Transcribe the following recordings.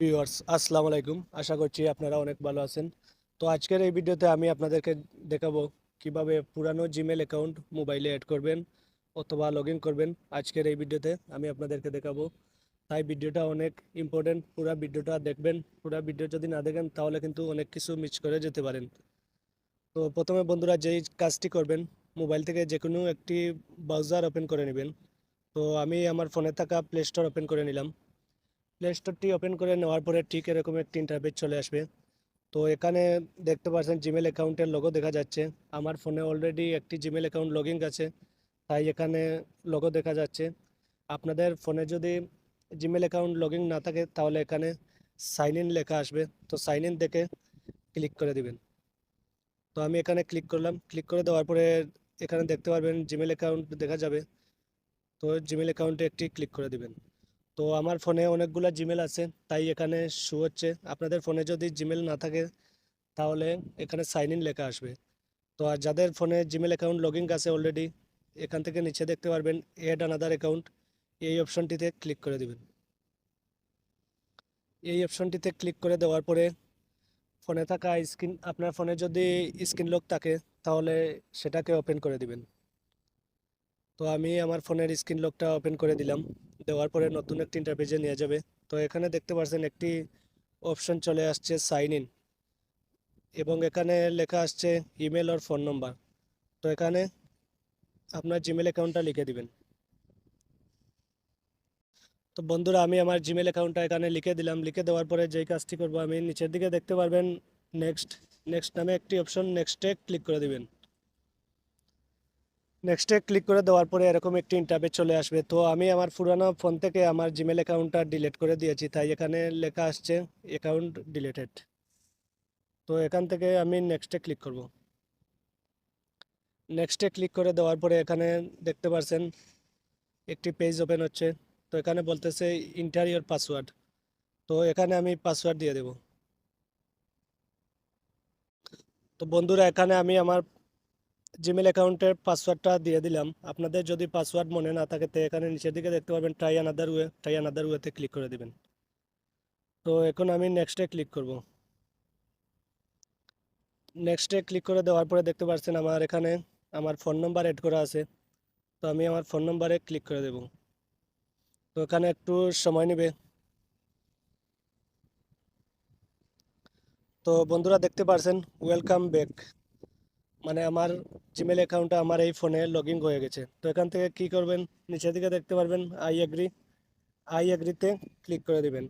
Viewers, আসসালামু আলাইকুম। আশা করছি আপনারা অনেক ভালো আছেন। তো আজকের এই ভিডিওতে আমি আপনাদেরকে দেখাবো কীভাবে পুরানো জিমেল অ্যাকাউন্ট মোবাইলে অ্যাড করবেন অথবা লগ করবেন। আজকের এই ভিডিওতে আমি আপনাদেরকে দেখাবো। তাই ভিডিওটা অনেক ইম্পর্টেন্ট পুরো ভিডিওটা দেখবেন। পুরো ভিডিও যদি না দেখেন, তাহলে কিন্তু অনেক কিছু মিস করে যেতে পারেন। তো প্রথমে বন্ধুরা, যেই কাজটি করবেন মোবাইল থেকে যে কোনো একটি ব্রাউজার ওপেন করে নেবেন। তো আমি আমার ফোনে থাকা প্লে স্টোর ওপেন করে নিলাম। প্লে স্টোরটি ওপেন করে নেওয়ার পরে ঠিক এরকম একটি ইন্টারফেস চলে আসবে। তো এখানে দেখতে পাচ্ছেন জিমেল অ্যাকাউন্টের লোগো দেখা যাচ্ছে। আমার ফোনে অলরেডি একটি জিমেল অ্যাকাউন্ট লগইন আছে, তাই এখানে লোগো দেখা যাচ্ছে। আপনাদের ফোনে যদি জিমেল অ্যাকাউন্ট লগইন না থাকে, তাহলে এখানে সাইন ইন লেখা আসবে। তো সাইন ইন দেখে ক্লিক করে দিবেন। তো আমি এখানে ক্লিক করলাম। ক্লিক করে দেওয়ার পরে এখানে দেখতে পারবেন জিমেল অ্যাকাউন্ট দেখা যাবে। তো জিমেল অ্যাকাউন্টে একটি ক্লিক করে দিবেন। তো আমার ফোনে অনেকগুলো জিমেল আছে, তাই এখানে শু হচ্ছে। আপনাদের ফোনে যদি জিমেল না থাকে, তাহলে এখানে সাইন ইন লেখা আসবে। তো আর যাদের ফোনে জিমেল অ্যাকাউন্ট লগইন আছে অলরেডি এখান থেকে নিচে দেখতে পারবেন এড আনাদার অ্যাকাউন্ট এই অপশনটিতে ক্লিক করে দিবেন। এই অপশনটিতে ক্লিক করে দেওয়ার পরে ফোনে থাকা স্ক্রিন আপনার ফোনে যদি স্ক্রিন লক থাকে, তাহলে সেটাকে ওপেন করে দিবেন। তো আমি আমার ফোনের স্ক্রিন লকটা ওপেন করে দিলাম। দেওয়ার পরে নতুন একটি ইন্টারফেসে নিয়ে যাবে। তো এখানে দেখতে পাচ্ছেন একটি অপশন চলে আসছে সাইন ইন এবং এখানে লেখা আসছে ইমেল আর ফোন নম্বর তো এখানে আপনার জিমেল অ্যাকাউন্টটা লিখে দিবেন। তো বন্ধুরা, আমি আমার জিমেল অ্যাকাউন্টটা এখানে লিখে দিলাম। লিখে দেওয়ার পরে যেই কাজটি করব, আমি নিচের দিকে দেখতে পারবেন। নেক্সট নেক্সট নামে একটি অপশন নেক্সটে ক্লিক করে দিবেন। নেক্সটে ক্লিক করে দেওয়ার পরে এরকম একটি ইন্টারফেস চলে আসবে। তো আমি আমার পুরানো ফোন থেকে আমার জিমেল অ্যাকাউন্টটা ডিলিট করে দিয়েছি। তাই এখানে লেখা আসছে অ্যাকাউন্ট ডিলিটেড তো এখান থেকে আমি নেক্সটে ক্লিক করব। নেক্সটে ক্লিক করে দেওয়ার পরে এখানে দেখতে পাচ্ছেন একটি পেজ ওপেন হচ্ছে। তো এখানে বলতেছে ইন্টারিয়র পাসওয়ার্ড তো এখানে আমি পাসওয়ার্ড দিয়ে দেব। তো বন্ধুরা, এখানে আমি আমার জিমেল অ্যাকাউন্টের পাসওয়ার্ডটা দিয়ে দিলাম। আপনাদের যদি পাসওয়ার্ড মনে না থাকে, তো এখানে নিচের দিকে দেখতে পাবেন try another way try another ওয়েতে ক্লিক করে দিবেন। তো এখন আমি নেক্সটে ক্লিক করব। নেক্সটে ক্লিক করে দেওয়ার পরে দেখতে পাচ্ছেন আমার এখানে আমার ফোন নাম্বার অ্যাড করা আছে। তো আমি আমার ফোন নাম্বারে ক্লিক করে দেব। তো এখানে একটু সময় নেবে। তো বন্ধুরা দেখতে পারছেন ওয়েলকাম ব্যাক মানে আমার জিমেল অ্যাকাউন্টটা আমার এই ফোনে লগ ইন হয়ে গেছে। তো এখান থেকে কি করবেন? নিচের দিকে দেখতে পারবেন আই এগ্রি আই এগ্রিতে ক্লিক করে দিবেন।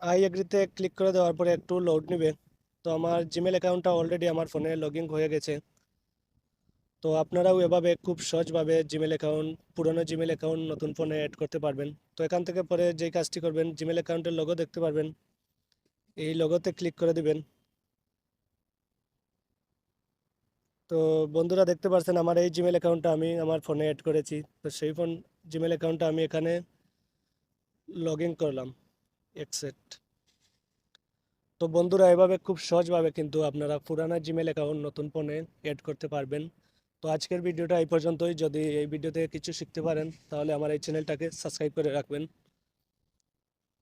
আই এগ্রিতে ক্লিক করে দেওয়ার পরে একটু লোড নেবে। তো আমার জিমেল অ্যাকাউন্টটা অলরেডি আমার ফোনে লগ ইন হয়ে গেছে। তো আপনারাও এভাবে খুব সহজভাবে জিমেল অ্যাকাউন্ট পুরনো জিমেল অ্যাকাউন্ট নতুন ফোনে অ্যাড করতে পারবেন। তো এখান থেকে পরে যেই কাজটি করবেন জিমেল অ্যাকাউন্টের লোগো দেখতে পারবেন। এই লোগোতে ক্লিক করে দিবেন। তো বন্ধুরা দেখতে পাচ্ছেন আমার এই জিমেল অ্যাকাউন্টটা আমি আমার ফোনে অ্যাড করেছি। তো সেই ফোন জিমেল অ্যাকাউন্টটা আমি এখানে লগ ইন করলাম একসেপ্ট তো বন্ধুরা এভাবে খুব সহজভাবে কিন্তু আপনারা পুরানা জিমেল অ্যাকাউন্ট নতুন ফোনে অ্যাড করতে পারবেন। তো আজকের ভিডিওটা এই পর্যন্তই। যদি এই ভিডিও থেকে কিছু শিখতে পারেন, তাহলে আমার এই চ্যানেলটাকে সাবস্ক্রাইব করে রাখবেন।